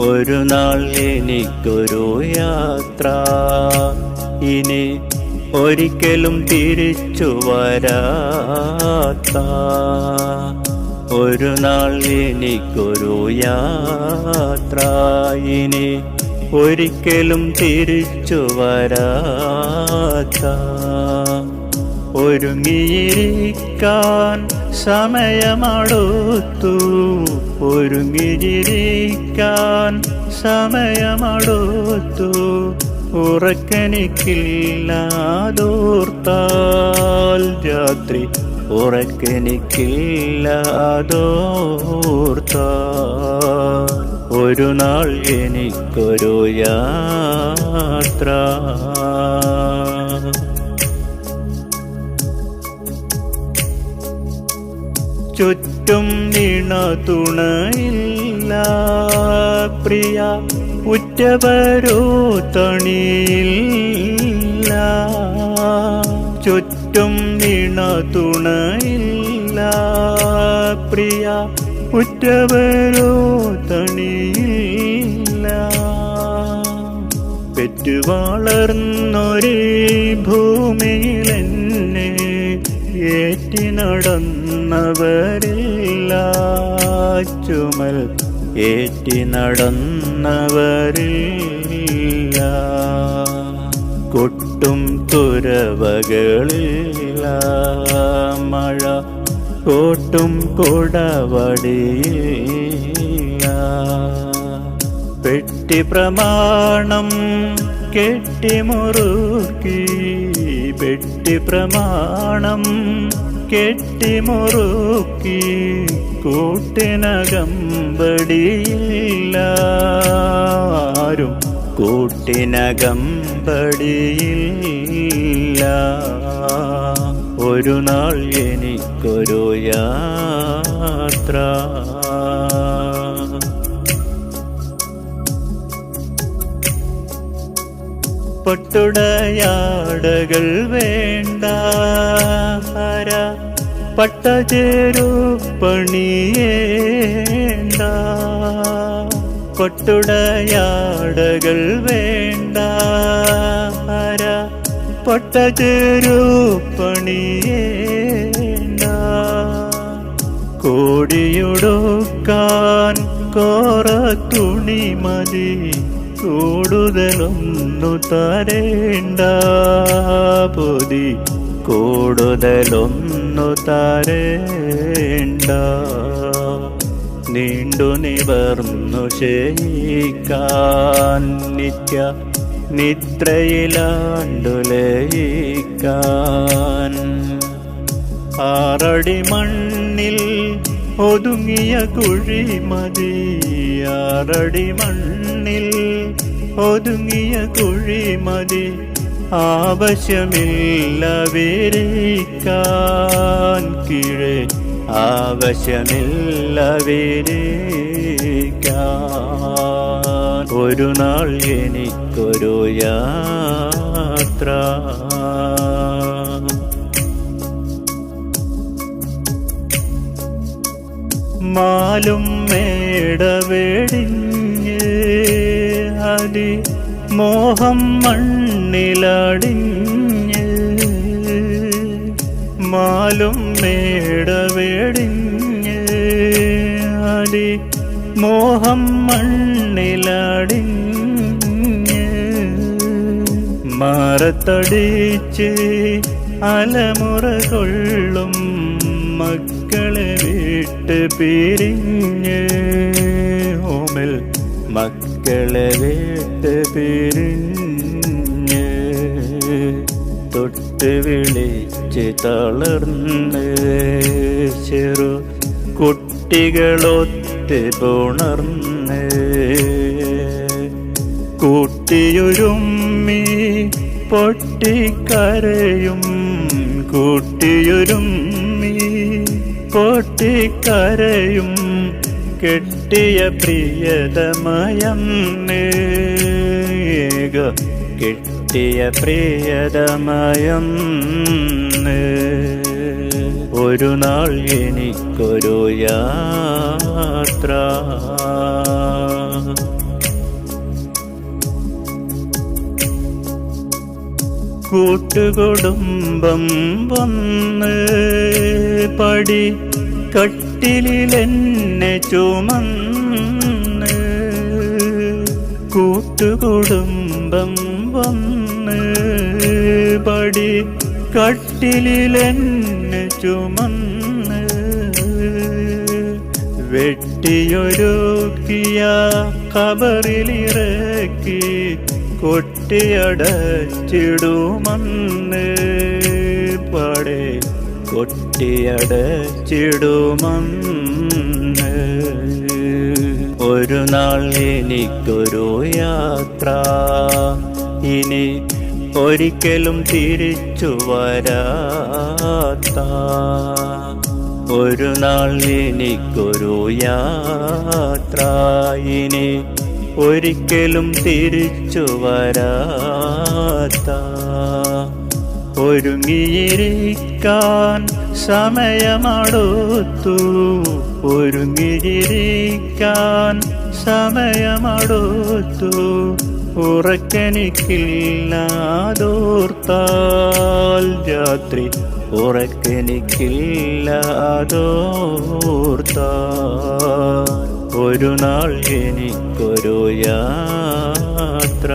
ഒരു നാൾ എനിക്കൊരു യാത്ര. ഇനി ഒരിക്കലും തിരിച്ചു വരാത്ത. ഒരു നാൾ എനിക്കൊരു യാത്ര. ഇനി ഒരിക്കലും തിരിച്ചു വരാത്ത. ഒരുങ്ങിയിരിക്കാൻ സമയമടുത്തു. ഒരുങ്ങിയിരിക്കാൻ സമയമടുത്തു. ഉറക്കനിക്കില്ലാതോർത്താൽ രാത്രി ഉറക്കനിക്കില്ലാതോർത്താൽ ഒരു നാൾ എനിക്കൊരു യാത്ര. ചുറ്റും നിണ തുണയില്ല പ്രിയ ഉറ്റവരോ തണിയില്ല. ചുറ്റും നിണ തുണയില്ല പ്രിയ ഉറ്റവരോ തണിയില്ല. പെറ്റു എന്നെ ഏറ്റി നടന്നവരില്ല ചുമൽ ഏറ്റി നടന്നവരില്ല. കൊട്ടും തുരവകളില്ല. മഴ കോട്ടും കൊടവടിയില്ല. പെട്ടി പ്രമാണം കെട്ടിമുറുക്കി. പെട്ടി പ്രമാണം കെട്ടിമുറുക്കി കൂട്ടിനകമ്പടിയില്ല. ആരും കൂട്ടിനകമ്പടിയില്ല. ഒരു നാൾ എനിക്കൊരു യാത്ര പൊട്ടുടയാടകൾ വേണ്ട. പട്ടചേരു പണിയേണ്ട. പൊട്ടുടയാടകൾ വേണ്ട. ഹര പട്ടചേരു പണിയേണ്ട. കോടിയുടുക്കാൻ കോറ തുണി മതി. കൂടുതലൊന്നു തരേണ്ട പൊതി കൂടുതലൊന്നു തരേണ്ട. നീണ്ടു നിവർന്നു ശയിക്കാൻ നിത്യ നിദ്രയിലാണ്ടുലയിക്കാൻ ആറടി മണ്ണിൽ ഒതുങ്ങിയ കുഴിമതി ആറടി മണ്ണിൽ ഒതുങ്ങിയ കുഴിമതി ആവശ്യമില്ല വേരേക്കാൻ കീഴേ. ആവശ്യമില്ല വേരേക്കാൻ. ഒരു നാൾ എനിക്കൊരു യാത്ര. മാലും മേട അതി മോഹം മണ്ണിലടിഞ്ഞ് മാലും മേടവേടിഞ്ഞ് ആടി മോഹം മണ്ണിലടിഞ്ഞ് മാറത്തടിച്ച് അലമുറ കൊള്ളും മക്കളെ വിട്ട് പിരിഞ്ഞ് ഓമൽ മക്കളെ വിട്ട് പിരിഞ്ഞ് തൊട്ട് വിളിച്ച് തളർന്ന് ചെറു കുട്ടികളൊത്ത് പുണർന്ന് കൂട്ടിയൊരുമ്മി പൊട്ടിക്കരയും കൂട്ടിയൊരുമ്മി പൊട്ടിക്കരയും കെട്ടിയ പ്രിയതമയം കെട്ടിയ പ്രിയതമയം ഒരു നാൾ എനിക്കൊരു യാത്ര. കൂട്ടുകുടുംബം വന്ന് പടി കട്ടിലെൻ കട്ടിലെന്നെ ചുമന്ന് കൂട്ടുകുടുംബം വന്ന് പടി കട്ടിലെന്നെ ചുമന്ന് വെട്ടിയൊരുക്കിയ കബറിലിറക്കി കൊട്ടിയടച്ചിടുമന്ന് പടെ കൊട്ടിയടച്ചിടുമന്ന്. ഒരു നാൾ എനിക്കൊരു യാത്ര. ഇനി ഒരിക്കലും തിരിച്ചു വരാത്ത. ഒരു നാൾ എനിക്കൊരു യാത്ര. ഇനി ഒരിക്കലും തിരിച്ചു വരാത്ത. ഒരുങ്ങിയിരിക്കാൻ സമയമടുത്തു. ഒരുങ്ങിയിരിക്കാൻ സമയമടുത്തു. ഉറക്കനിക്കില്ലാതോർത്താൽ രാത്രി ഉറക്കനിക്കില്ലാതോർത്താൽ ഒരു നാൾ എനിക്കൊരു യാത്ര.